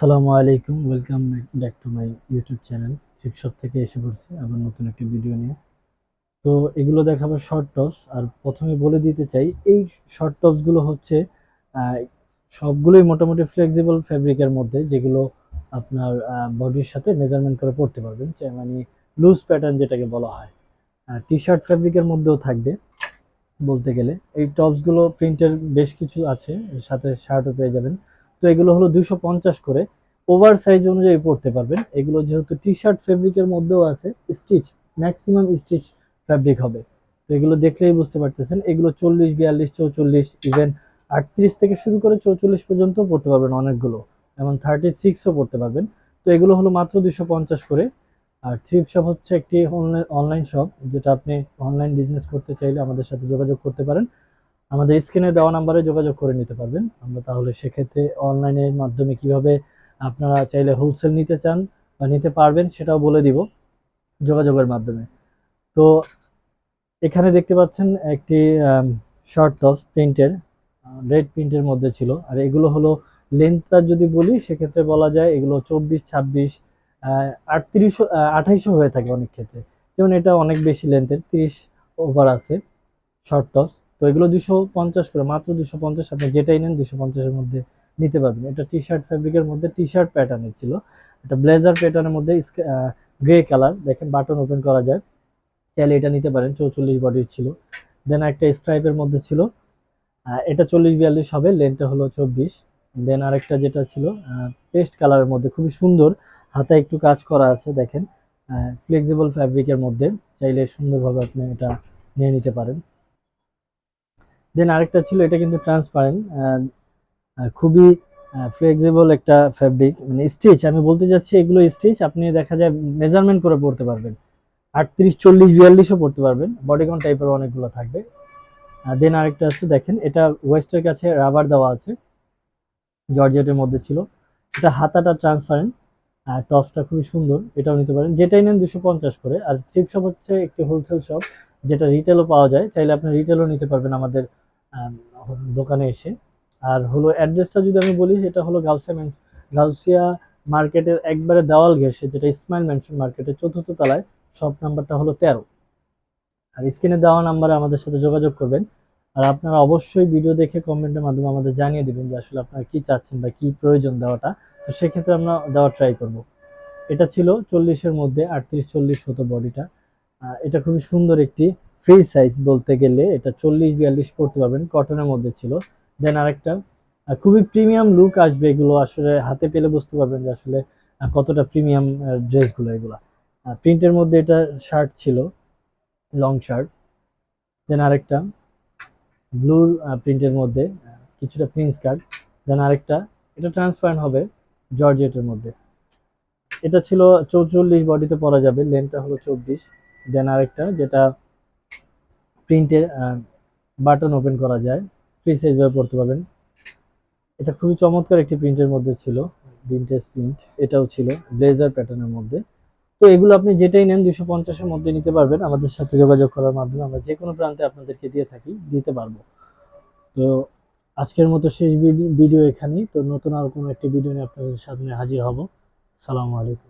আসসালামু আলাইকুম welcome back to my YouTube channel Shivshop থেকে এসে পড়ছে আবার নতুন একটি ভিডিও নিয়ে। তো এগুলো দেখাবো শর্ট টপস আর প্রথমে বলে দিতে চাই, এই শর্ট টপসগুলো হচ্ছে সবগুলোই মোটামুটি ফ্লেক্সিবল ফ্যাব্রিকের মধ্যে, যেগুলো আপনার বডির সাথে মেজারমেন্ট করে পড়তে পারবেন মানে লুজ প্যাটার্ন যেটাকে বলা হয়। টি শার্ট ফ্যাব্রিকের মধ্যেও থাকবে, বলতে গেলে। এই টপসগুলো প্রিন্টের বেশ কিছু আছে, সাথে শার্টও পেয়ে যাবেন। তো এগুলো হলো দুশো পঞ্চাশ করে। ওভার সাইজ অনুযায়ী পড়তে পারবেন। এগুলো যেহেতু টি শার্ট ফেব্রিকের মধ্যেও আছে স্টিচ ম্যাক্সিমাম স্টিচ ফ্যাব্রিক হবে। তো এগুলো দেখলেই বুঝতে পারতেছেন, এগুলো চল্লিশ, বিয়াল্লিশ, চৌচল্লিশ ইভেন আটত্রিশ থেকে শুরু করে চৌচল্লিশ পর্যন্ত পড়তে পারবেন অনেকগুলো। যেমন থার্টি সিক্সও পড়তে পারবেন। তো এগুলো হলো মাত্র দুশো পঞ্চাশ করে। আর থ্রিপ শপ হচ্ছে একটি অনলাইন শপ যেটা আপনি অনলাইন বিজনেস করতে চাইলে আমাদের সাথে যোগাযোগ করতে পারেন। আমাদের স্ক্রিনে দেওয়া নাম্বারে যোগাযোগ করে নিতে পারবেন। আমরা তাহলে সেক্ষেত্রে অনলাইনের মাধ্যমে কীভাবে আপনারা চাইলে হোলসেল নিতে চান বা নিতে পারবেন সেটাও বলে দিব যোগাযোগের মাধ্যমে। তো এখানে দেখতে পাচ্ছেন একটি শর্ট টপস প্রিন্টের রেড প্রিন্টের মধ্যে ছিল। আর এগুলো হলো লেন্থটা যদি বলি, সেক্ষেত্রে বলা যায় এগুলো চব্বিশ, ছাব্বিশ আটত্রিশশো আঠাইশো হয়ে থাকে অনেক ক্ষেত্রে। যেমন এটা অনেক বেশি লেন্থের তিরিশ ওভার আছে শর্ট টপস তো এগুলো দুশো পঞ্চাশ করে, মাত্র দুশো পঞ্চাশ, আপনি যেটাই নেন দুশো পঞ্চাশের মধ্যে নিতে পারবেন। এটা টি শার্ট ফ্যাব্রিকের মধ্যে টি শার্ট প্যাটার্নের ছিল। এটা ব্লেজার প্যাটার্নের মধ্যে গ্রে কালার দেখেন বাটন ওপেন করা যায়। চাইলে এটা নিতে পারেন, চৌচল্লিশ বডির ছিল। দেন একটা স্ট্রাইপের মধ্যে ছিল। এটা চল্লিশ বিয়াল্লিশ হবে লেন্থটা হলো চব্বিশ। দেন আরেকটা যেটা ছিল পেস্ট কালারের মধ্যে, খুবই সুন্দর। হাতে একটু কাজ করা আছে, দেখেন। ফ্লেক্সিবল ফ্যাব্রিকের মধ্যে। চাইলে সুন্দরভাবে আপনি এটা নিয়ে নিতে পারেন। দেন আরেকটা ছিল এটা কিন্তু ট্রান্সপারেন্ট খুবই ফ্লেক্সিবল একটা ফ্যাব্রিক মানে স্টিচ আমি বলতে যাচ্ছি এগুলো স্টিচ আপনি দেখা যায় মেজারমেন্ট করে পড়তে পারবেন। আটত্রিশ চল্লিশ বিয়াল্লিশও পড়তে পারবেন বডিকন টাইপের অনেকগুলো থাকবে। দেন আরেকটা আছে দেখেন এটা ওয়েস্টের কাছে রাবার দেওয়া আছে জর্জেটের মধ্যে ছিল। এটা হাতাটা ট্রান্সপারেন্ট আর টপসটা খুবই সুন্দর এটাও নিতে পারেন। যেটাই নেন দুশো পঞ্চাশ করে আর চিপ শপ হচ্ছে একটি হোলসেল শপ যেটা রিটেলও পাওয়া যায় চাইলে আপনি রিটেলও নিতে পারবেন আমাদের আম, দোকানে এসে। আর হলো অ্যাড্রেসটা যদি আমি বলি, সেটা হলো গাউসিয়া ম্যান গাউসিয়া মার্কেটের একবারে দেওয়াল ঘেসে যেটা ইসমাইল ম্যানশন মার্কেটের চতুর্থ তলায় শপ নাম্বারটা হলো তেরো। আর স্ক্রিনে দেওয়া নাম্বারে আমাদের সাথে যোগাযোগ করবেন। আর আপনারা অবশ্যই ভিডিও দেখে কমেন্টের মাধ্যমে আমাদের জানিয়ে দিবেন যে আসলে আপনারা কি চাচ্ছেন বা কি প্রয়োজন দেওয়াটা। তো সেক্ষেত্রে আমরা দেওয়ার ট্রাই করব। এটা ছিল চল্লিশের মধ্যে আটত্রিশ চল্লিশ হতো বডিটা এটা খুবই সুন্দর একটি ফ্রি সাইজ বলতে গেলে এটা চল্লিশ বিয়াল্লিশ পড়তে পারবেন কটনের মধ্যে ছিল। দেন আরেকটা খুবই প্রিমিয়াম লুক আসবে এগুলো, আসলে হাতে পেলে বুঝতে পারবেন যে আসলে কতটা প্রিমিয়াম ড্রেসগুলো এগুলো। প্রিন্টের মধ্যে এটা শার্ট ছিল লং শার্ট দেন আরেকটা ব্লুর প্রিন্টের মধ্যে কিছুটা প্রিন্স কাট দেন আরেকটা, এটা ট্রান্সপারেন্ট হবে জর্জেটের মধ্যে। এটা ছিল চৌচল্লিশ বডিতে পরা যাবে লেন্থটা হলো চব্বিশ। দেন আরেকটা, যেটা প্রিন্টের বাটন ওপেন করা যায়। ফ্রি সাইজভাবে পড়তে পারবেন। এটা খুবই চমৎকার একটি প্রিন্টের মধ্যে ছিল ভিনটেজ প্রিন্ট এটাও ছিল ব্লেজার প্যাটার্নের মধ্যে। তো এগুলো আপনি যেটাই নেন দুশো পঞ্চাশের মধ্যে নিতে পারবেন। আমাদের সাথে যোগাযোগ করার মাধ্যমে আমরা যে কোনো প্রান্তে আপনাদেরকে দিয়ে থাকি, দিতে পারব। তো আজকের মতো শেষ ভিডিও এখানেই। তো নতুন আর কোনো একটি ভিডিও নিয়ে আপনাদের সামনে হাজির হব। সালামু আলাইকুম।